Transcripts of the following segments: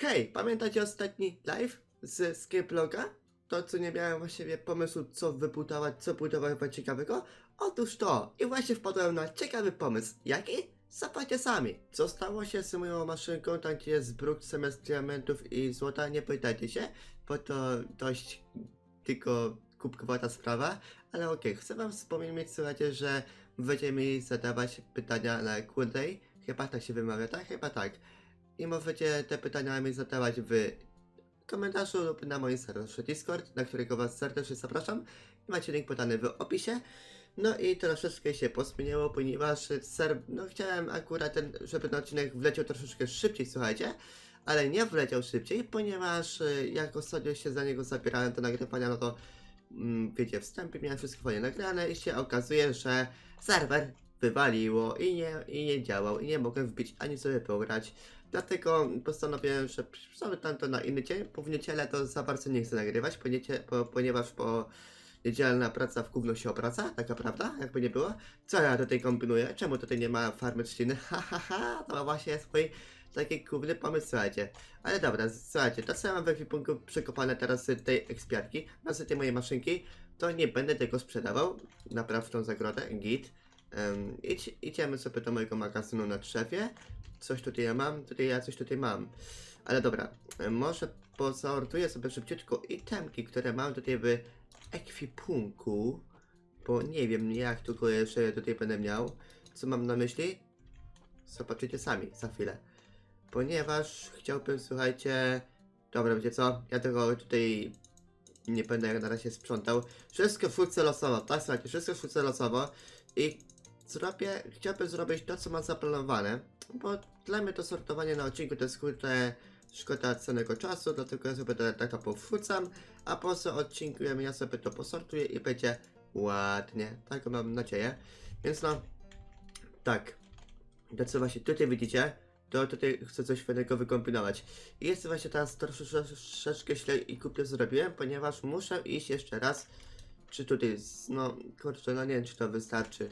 Hej, pamiętacie ostatni live z Skybloga? To, co nie miałem właściwie pomysłu, co wybudować, co budować ciekawego? Otóż to! I właśnie wpadłem na ciekawy pomysł. Jaki? Zobaczcie sami. Co stało się z moją maszynką, tam gdzie jest bruk zamiast diamentów i złota? Nie pytajcie się, bo to dość tylko kubkowata sprawa. Ale okej, chcę wam wspomnieć, słuchajcie, że będziecie mi zadawać pytania na Q&A. Chyba tak się wymawia, tak? Chyba tak. I możecie te pytania mi zadawać w komentarzu lub na moim serwerze Discord, na którego was serdecznie zapraszam. Macie link podany w opisie. No i troszeczkę się posmieniało, ponieważ ser... no chciałem akurat ten, żeby ten odcinek wleciał troszeczkę szybciej, słuchajcie. Ale nie wleciał szybciej, ponieważ y, jak ostatnio się za niego zabierałem do nagrywania, no to mm, wiecie, wstępy miałem wszystko fajnie nagrane i się okazuje, że serwer wywaliło i nie, i nie działał i nie mogłem wbić ani sobie pograć. Dlatego postanowiłem, że przerzucamy tam to na inny dzień, bo w niedzielę to za bardzo nie chcę nagrywać, po po, ponieważ po niedzielna praca w gówno się opraca, taka prawda, jakby nie było. Co ja tutaj kombinuję? Czemu tutaj nie ma farmy trzciny? Ha, ha, ha, to właśnie mój taki główny pomysł, słuchajcie. Ale dobra, słuchajcie, to co ja mam w ekwipunku przekopane teraz tej ekspiarki, na tej mojej maszynki, to nie będę tego sprzedawał, napraw tą zagrodę, git. Um, idź, idziemy sobie do mojego magazynu na drzewie. Coś tutaj ja mam, tutaj ja coś tutaj mam. Ale dobra, może posortuję sobie szybciutko itemki, które mam tutaj w ekwipunku. Bo nie wiem jak tylko jeszcze tutaj będę miał. Co mam na myśli? Zobaczycie sami za chwilę. Ponieważ chciałbym, słuchajcie... Dobra, wiecie co? Ja tego tutaj nie będę jak na razie sprzątał. Wszystko wrzucę losowo, tak słuchajcie, wszystko wrzucę losowo. I zrobię, chciałbym zrobić to, co mam zaplanowane, bo dla mnie to sortowanie na odcinku to jest kurde szkoda cennego czasu, dlatego ja sobie to tak to a po co odcinku ja sobie to posortuję i będzie ładnie, tak mam nadzieję. Więc no, tak, to co właśnie tutaj widzicie, to tutaj chcę coś fajnego wykombinować. I jest właśnie teraz troszeczkę źle i kupie zrobiłem, ponieważ muszę iść jeszcze raz, czy tutaj, no kurczę, no nie wiem czy to wystarczy.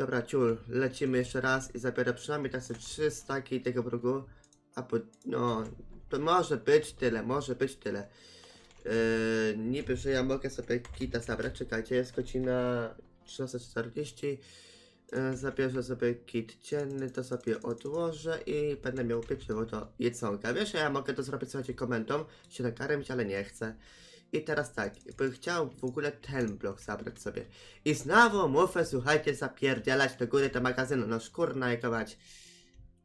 Dobra, ciul, lecimy jeszcze raz i zabiorę przynajmniej tak sobie trzy staki tego brugu. A po, no, to może być tyle, może być tyle. Yy, niby, że ja mogę sobie kita zabrać, czekajcie, jest godzina 13.40. Yy, zabierzę sobie kit dzienny, to sobie odłożę i będę miał pieczywo do jedzonka. Wiesz, ja mogę to zrobić, słuchajcie, komendą, się nakarmić, ale nie chcę. I teraz tak, bym chciał w ogóle ten blok zabrać sobie. I znowu muszę, słuchajcie, zapierdzielać do góry do magazynu. No szkurna jaka mać.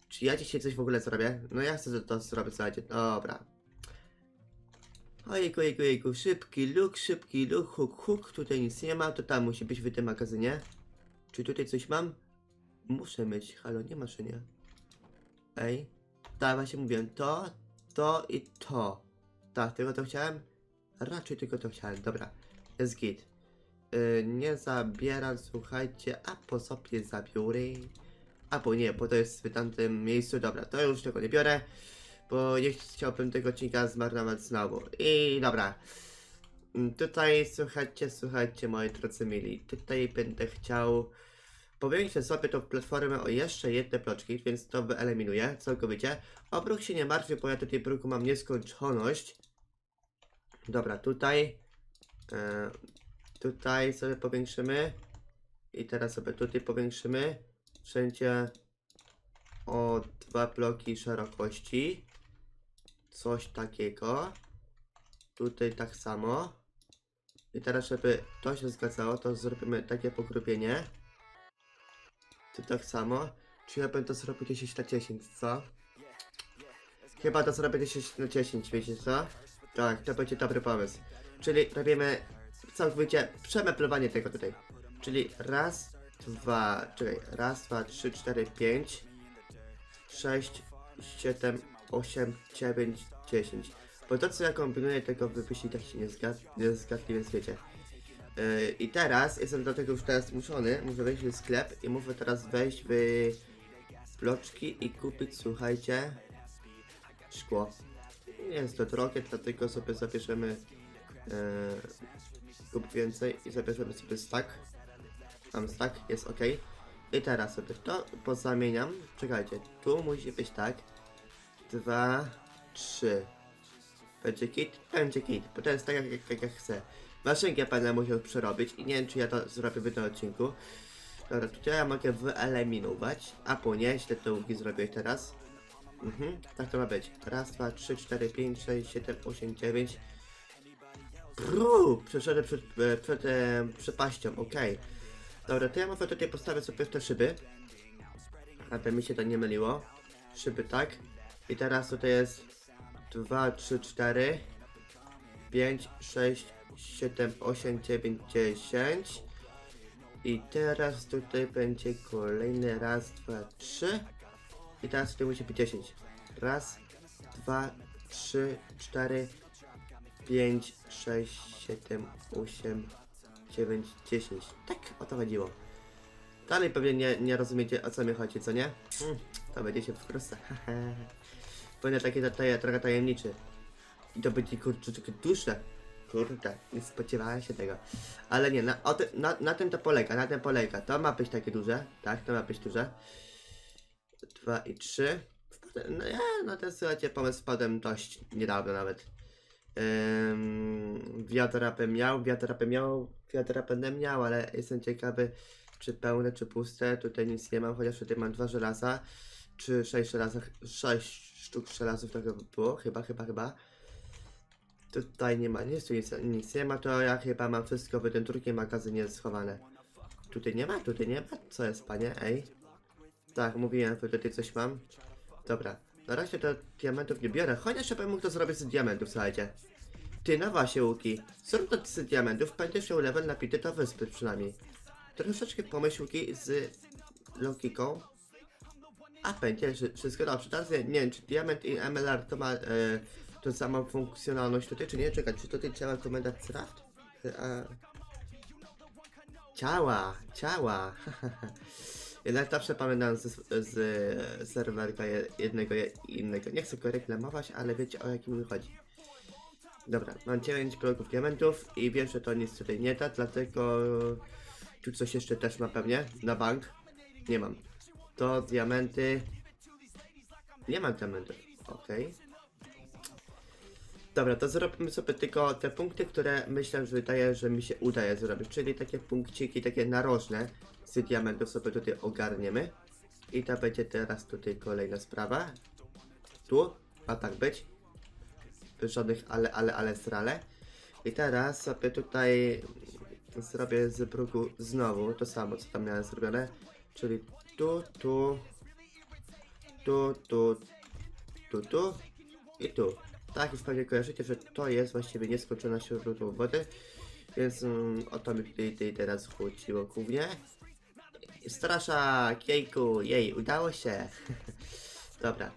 Czy ja dzisiaj coś w ogóle zrobię? No ja chcę to zrobić, słuchajcie. Dobra. Ojejku, ojejku, ojejku. Szybki luk, szybki luk, huk, huk. Tutaj nic nie ma, to tam musi być w tym magazynie. Czy tutaj coś mam? Muszę mieć. Halo, nie ma, czy nie? Ej. Tak, właśnie mówiłem. To, to i to. Tak, tylko to chciałem? Raczej tylko to chciałem. Dobra. Jest git. Yy, nie zabieram, słuchajcie, a po sobie zabiorę. A bo nie, bo to jest w tamtym miejscu. Dobra, to już tego nie biorę, bo nie chciałbym tego odcinka zmarnować znowu. I dobra. Mm, Tutaj, słuchajcie, słuchajcie, moi drodzy mili. Tutaj będę chciał powiększyć sobie tą platformę o jeszcze jedne bloczki, więc to wyeliminuję całkowicie. O bruk się nie martwię, bo ja tutaj bruku mam nieskończoność. Dobra, tutaj. E, tutaj sobie powiększymy. I teraz sobie tutaj powiększymy. Wszędzie o dwa bloki szerokości. Coś takiego. Tutaj tak samo. I teraz, żeby to się zgadzało, to zrobimy takie pogrubienie. Tu tak samo. Czy ja będę to zrobił 10 na 10, co? Chyba to zrobię 10 na 10, wiecie co? Tak, to będzie dobry pomysł. Czyli robimy całkowicie przemeblowanie tego tutaj. Czyli raz, dwa, czekaj, raz, dwa, trzy, cztery, pięć, sześć, siedem, osiem, dziewięć, dziesięć. Bo to co ja kombinuję, tego wy byście tak się nie, zgad nie więc wiecie. Yy, I teraz, jestem do tego już teraz zmuszony, muszę wejść w sklep i muszę teraz wejść w bloczki i kupić, słuchajcie, szkło. Nie jest to drogie, dlatego sobie zabierzemy e, lub więcej i zabierzemy sobie stack. Mam stack, jest ok. I teraz sobie to pozamieniam. Czekajcie, tu musi być tak. Dwa, trzy. Będzie kit? Będzie kit, bo to jest tak jak, jak, jak chcę. Maszynkę będę musiał przerobić i nie wiem czy ja to zrobię w tym odcinku. Dobra, tutaj ja mogę wyeliminować, a ponieść te dołki zrobię teraz. Mhm, tak to ma być. Raz, dwa, trzy, cztery, pięć, sześć, siedem, osiem, dziewięć. Brrr, przeszedłem przed, e, przed e, przepaścią, okej. Dobra, to ja może tutaj postawię sobie te szyby. Aby mi się to nie myliło. Szyby tak. I teraz tutaj jest 2, 3, 4, 5, 6, 7, 8, 9, 10. I teraz tutaj będzie kolejny raz, dwa, trzy. I teraz tutaj musi być 10. Raz, dwa, trzy, cztery, pięć, sześć, siedem, osiem, dziewięć, dziesięć. Tak, o to chodziło. Dalej pewnie nie, nie rozumiecie o co mi chodzi, co nie? Hmm, to będzie się wkrótce. Pewnie takie taje, trochę tajemniczy. I to będzie kurczę duże. Kurde, nie spodziewałem się tego. Ale nie, na, ty, na, na tym to polega, na tym polega. To ma być takie duże, tak, to ma być duże. Dwa i trzy. Wpadłem- No ja, no to słuchajcie, pomysł wpadłem dość niedawno nawet. Ym, wiatrapę miał, wiatrapę miał, wiatrapę będę miał, ale jestem ciekawy, czy pełne, czy puste. Tutaj nic nie mam, chociaż tutaj mam dwa żelaza, czy sześć żelazach, sześć sztuk żelazów tego by było, chyba, chyba, chyba. Tutaj nie ma nic, tu nic, nic nie ma, to ja chyba mam wszystko w tym drugim magazynie schowane. Tutaj nie ma, tutaj nie ma, co jest panie, ej? Tak, mówiłem, tutaj coś mam. Dobra, na razie to diamentów nie biorę, chociaż ja bym mógł to zrobić z diamentów, słuchajcie. Ty, no właśnie, Łuki, zrób to z diamentów, będziesz miał level napity do wyspy przynajmniej. Troszeczkę pomyśl, Łuki, z logiką. A będzie wszy- wszystko dobrze. Teraz nie, nie wiem, czy diament i MLR to ma e, tą samą funkcjonalność tutaj, czy nie? Czekaj, czy tutaj działa komenda craft? E. Ciała, ciała. Jednak zawsze pamiętam z, z serwerka je- jednego i innego. Nie chcę go reklamować, ale wiecie o jakim mi chodzi. Dobra, mam 9 bloków diamentów i wiem, że to nic tutaj nie da, dlatego tu coś jeszcze też ma pewnie na bank. Nie mam. To diamenty. Nie mam diamentów. Okej. Dobra, to zrobimy sobie tylko te punkty, które myślę, że wydaje, że mi się udaje zrobić. Czyli takie punkciki, takie narożne z diamentów sobie tutaj ogarniemy. I to będzie teraz tutaj kolejna sprawa. Tu ma tak być. Żadnych ale, ale, ale, srale. I teraz sobie tutaj zrobię z bruku znowu to samo, co tam miałem zrobione. Czyli tu, tu, tu, tu, tu, tu i tu. Tak, już pewnie kojarzycie, że to jest właściwie nieskończona źródło wody. Więc mm, o to mi tutaj, tutaj teraz chodziło głównie. Straszak, jejku, jej, udało się. Dobra.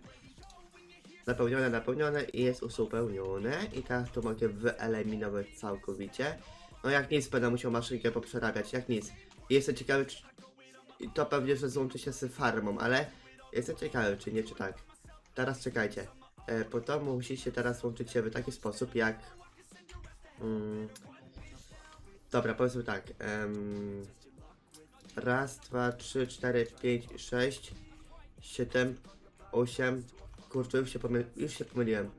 Napełnione, napełnione i jest uzupełnione. I teraz to mogę wyeliminować całkowicie. No jak nic, będę musiał maszynkę poprzerabiać, jak nic. Jestem ciekawy, czy... To pewnie, że złączy się z farmą, ale jestem ciekawy, czy nie, czy tak. Teraz czekajcie. E, po to musi się teraz łączyć się w taki sposób, jak... Mm, dobra, powiedzmy tak. em, raz, dwa, trzy, cztery, pięć, sześć, siedem, osiem. Kurczę, już się, pomyl już się pomyliłem.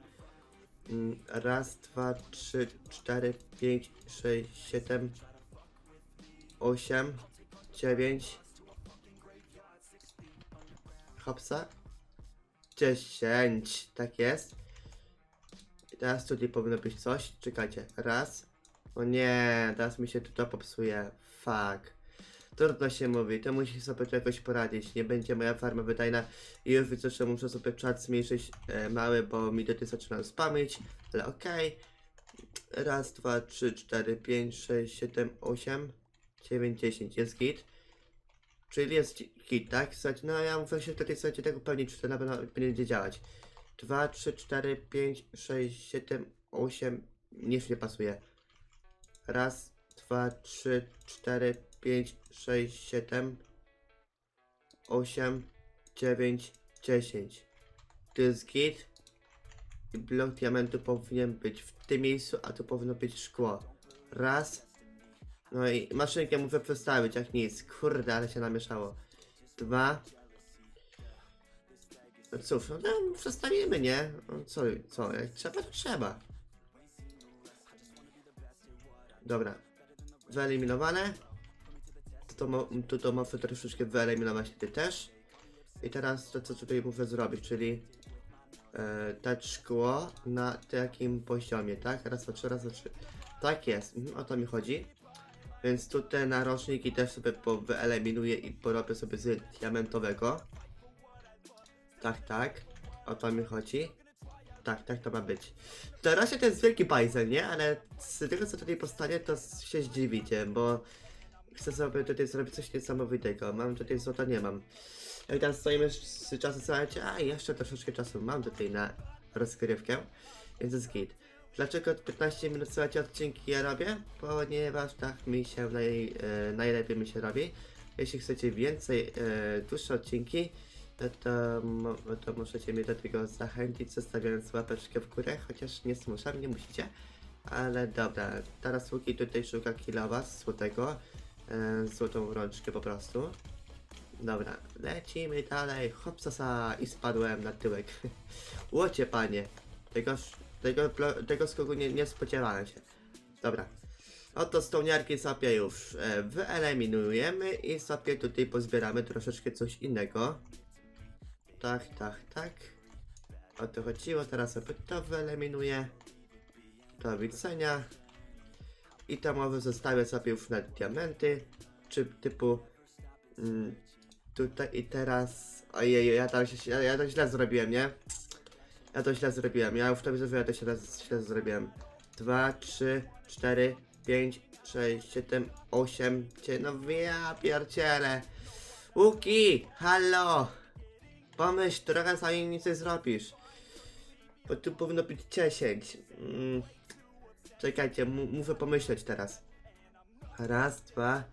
Mm, Raz, dwa, trzy, cztery, pięć, sześć, siedem, osiem, dziewięć. Hopsa. Dziesięć, tak jest. I teraz tutaj powinno być coś. Czekajcie, raz. O nie, teraz mi się to popsuje. Fuck. Trudno się mówi, to musi sobie to jakoś poradzić. Nie będzie moja farma wydajna i już widzę, że muszę sobie czat zmniejszyć e, mały, bo mi tutaj zaczynam spamić. Ale okej. Raz, dwa, trzy, cztery, pięć, sześć, siedem, osiem, dziewięć, dziesięć. Jest git. Czyli jest git, tak? Słuchajcie, no ja muszę się tutaj słuchajcie tego upewnić, czy to na pewno będzie działać. 2, 3, 4, 5, 6, 7, 8. Nic nie pasuje. Raz, dwa, trzy, cztery, pięć, sześć, siedem, osiem, dziewięć, dziesięć. To jest git. I blok diamentu powinien być w tym miejscu, a tu powinno być szkło. Raz. No i maszynkę muszę przestawić, jak nic. Kurde, ale się namieszało. Dwa. No cóż, no to przestawimy, nie? No co, co, jak trzeba, to trzeba. Dobra. Wyeliminowane. To, to, to, muszę troszeczkę wyeliminować ty też. I teraz to, co tutaj muszę zrobić, czyli e, dać szkło na takim poziomie, tak? Raz, dwa, trzy, raz, dwa, trzy. Tak jest, mhm, o to mi chodzi. Więc tutaj narożniki też sobie wyeliminuję i porobię sobie z diamentowego. Tak, tak. O to mi chodzi. Tak, tak to ma być. Na razie to jest wielki bajzel, nie? Ale z tego co tutaj powstanie, to się zdziwicie, bo chcę sobie tutaj zrobić coś niesamowitego. Mam tutaj złota, nie mam. Jak tam stoimy z czasu, słuchajcie, a jeszcze troszeczkę czasu mam tutaj na rozgrywkę, więc jest git. Dlaczego 15 minut, słuchajcie, odcinki ja robię? Ponieważ tak mi się naj, e, najlepiej mi się robi. Jeśli chcecie więcej e, dłuższe odcinki, no to, no to możecie mnie do tego zachęcić, zostawiając łapeczkę w górę, chociaż nie zmuszam, nie musicie. Ale dobra, teraz Łuki tutaj szuka kilowa złotego, e, złotą rączkę po prostu. Dobra, lecimy dalej, hopsasa i spadłem na tyłek. Łocie panie, tego, tego, tego skoku nie, nie spodziewałem się. Dobra, oto stołniarki sobie już e, wyeliminujemy i sobie tutaj pozbieramy troszeczkę coś innego. Tak, tak, tak. O to chodziło, teraz sobie to wyeliminuję. Do widzenia. I mowy zostawię sobie już na diamenty, czy typu mm, tutaj i teraz. Ojej, ja to, ja, ja to źle zrobiłem, nie? Ja to źle zrobiłem. Ja już to że ja to źle, źle zrobiłem. 2, 3, 4, 5, 6, 7, 8, 9. No ja pierdzielę. Łuki, halo! Pomyśl, trochę sami nic nie zrobisz. Bo tu powinno być 10. Mm. Czekajcie, mu- muszę pomyśleć teraz. Raz, dwa,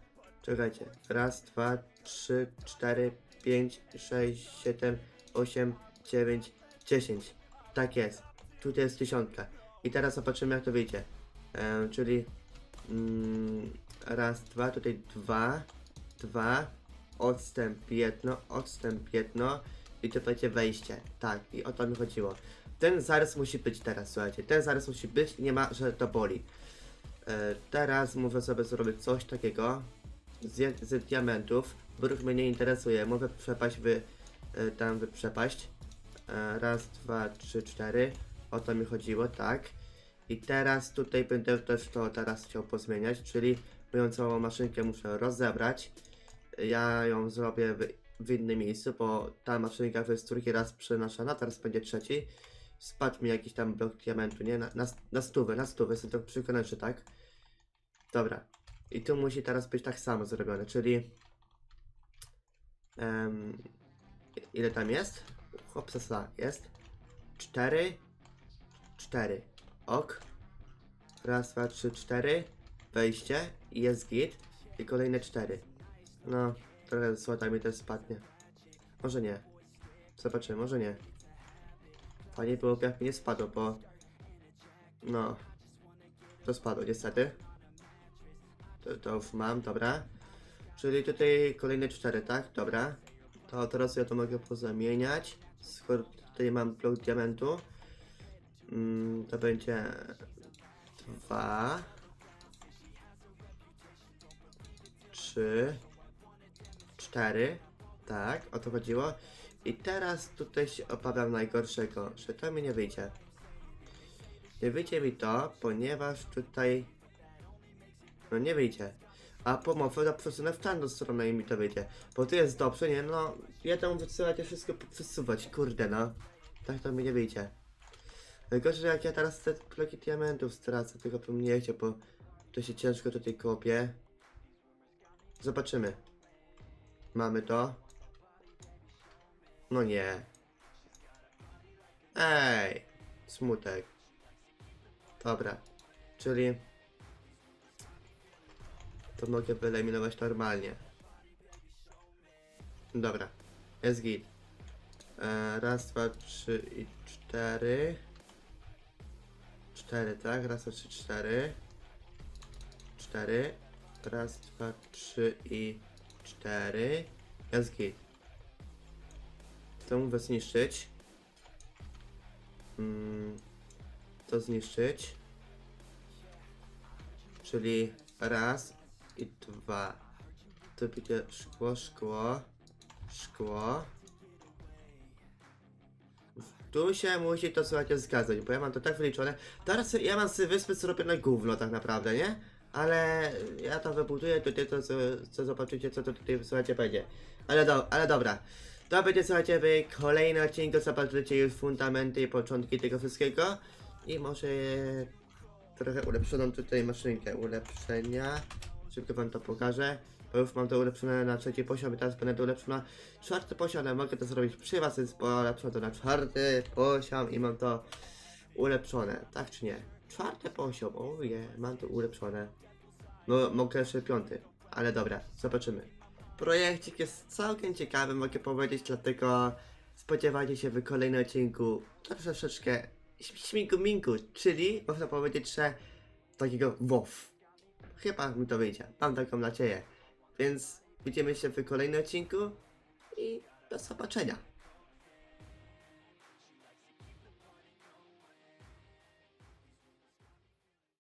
czekajcie. Raz, dwa, trzy, cztery, pięć, sześć, siedem, osiem, dziewięć, dziesięć. Tak jest. Tutaj jest tysiączka. I teraz zobaczymy jak to wyjdzie. Em, czyli mm, raz, dwa, tutaj dwa, dwa, odstęp jedno, odstęp jedno i to będzie wejście. Tak, i o to mi chodziło. Ten zarys musi być teraz, słuchajcie. Ten zarys musi być i nie ma, że to boli. E, teraz muszę sobie zrobić coś takiego z, z diamentów. Bruk mnie nie interesuje. Mogę przepaść wy, e, tam wy przepaść. E, raz, dwa, trzy, cztery. O to mi chodziło, tak. I teraz tutaj będę też to teraz chciał pozmieniać, czyli moją całą maszynkę muszę rozebrać. Ja ją zrobię w, w innym miejscu, bo ta maszynka to jest drugi raz przenoszona, teraz będzie trzeci. Spadł mi jakiś tam blok diamentu, nie? Na, na, na stówę, na stówę, jestem to przekonany, że tak. Dobra. I tu musi teraz być tak samo zrobione, czyli... em, ile tam jest? Hopsasa, jest. Cztery. Cztery. Ok. Raz, dwa, trzy, cztery. Wejście. I jest git. I kolejne cztery. No, trochę złota mi też spadnie. Może nie. Zobaczymy, może nie. Fajnie byłoby jak mi nie spadło, bo... No. To spadło, niestety. To, to już mam, dobra. Czyli tutaj kolejne cztery, tak? Dobra. To teraz ja to mogę pozamieniać. Skoro tutaj mam blok diamentu. Mm, to będzie... Dwa. Trzy. Cztery. Tak, o to chodziło. I teraz tutaj się obawiam najgorszego, że to mi nie wyjdzie. Nie wyjdzie mi to, ponieważ tutaj... No nie wyjdzie. A pomocą to przesunę w tamtą stronę i mi to wyjdzie. Bo tu jest dobrze, nie? No, ja tam wysyłać i wszystko przesuwać, kurde no. Tak to mi nie wyjdzie. Najgorsze, że jak ja teraz te bloki diamentów stracę, tego bym nie chciał, bo to się ciężko tutaj kopie. Zobaczymy. Mamy to. No nie. Ej, smutek. Dobra, czyli to mogę wyeliminować normalnie. Dobra, jest git. E, raz, dwa, trzy i cztery. Cztery, tak? Raz, dwa, trzy, cztery. Cztery. Raz, dwa, trzy i cztery. Jest git. To mówię zniszczyć. Mm, to zniszczyć. Czyli raz i dwa. To będzie szkło, szkło, szkło. Tu się musi to słuchajcie zgadzać, bo ja mam to tak wyliczone. Teraz ja mam z wyspy zrobione gówno tak naprawdę, nie? Ale ja to wybuduję tutaj, to co, co zobaczycie, co to tutaj słuchajcie będzie. Ale, do, ale dobra. To będzie słuchajcie w kolejnym odcinku, zobaczycie już fundamenty i początki tego wszystkiego. I może trochę ulepszoną tutaj maszynkę. Ulepszenia. Szybko wam to pokażę. Bo już mam to ulepszone na trzeci poziom i teraz będę to ulepszone na czwarty poziom, ale mogę to zrobić przy was, więc polepszę to na czwarty poziom i mam to ulepszone. Tak czy nie? Czwarty poziom, oje, mam to ulepszone. No, mogę jeszcze piąty, ale dobra, zobaczymy. Projekcik jest całkiem ciekawy, mogę powiedzieć, dlatego spodziewajcie się w kolejnym odcinku troszeczkę śmigu minku, czyli można powiedzieć, że takiego wow. Chyba mi to wyjdzie, mam taką nadzieję. Więc widzimy się w kolejnym odcinku i do zobaczenia.